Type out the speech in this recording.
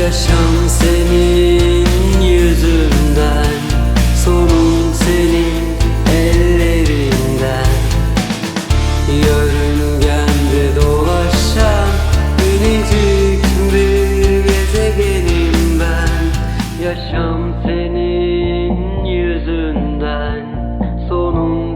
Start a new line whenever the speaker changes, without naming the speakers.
Yaşam senin yüzünden Sonun senin ellerinden. Yörüngende dolaşan Minicik bir gezegenim ben. Yaşam senin yüzünden Sonun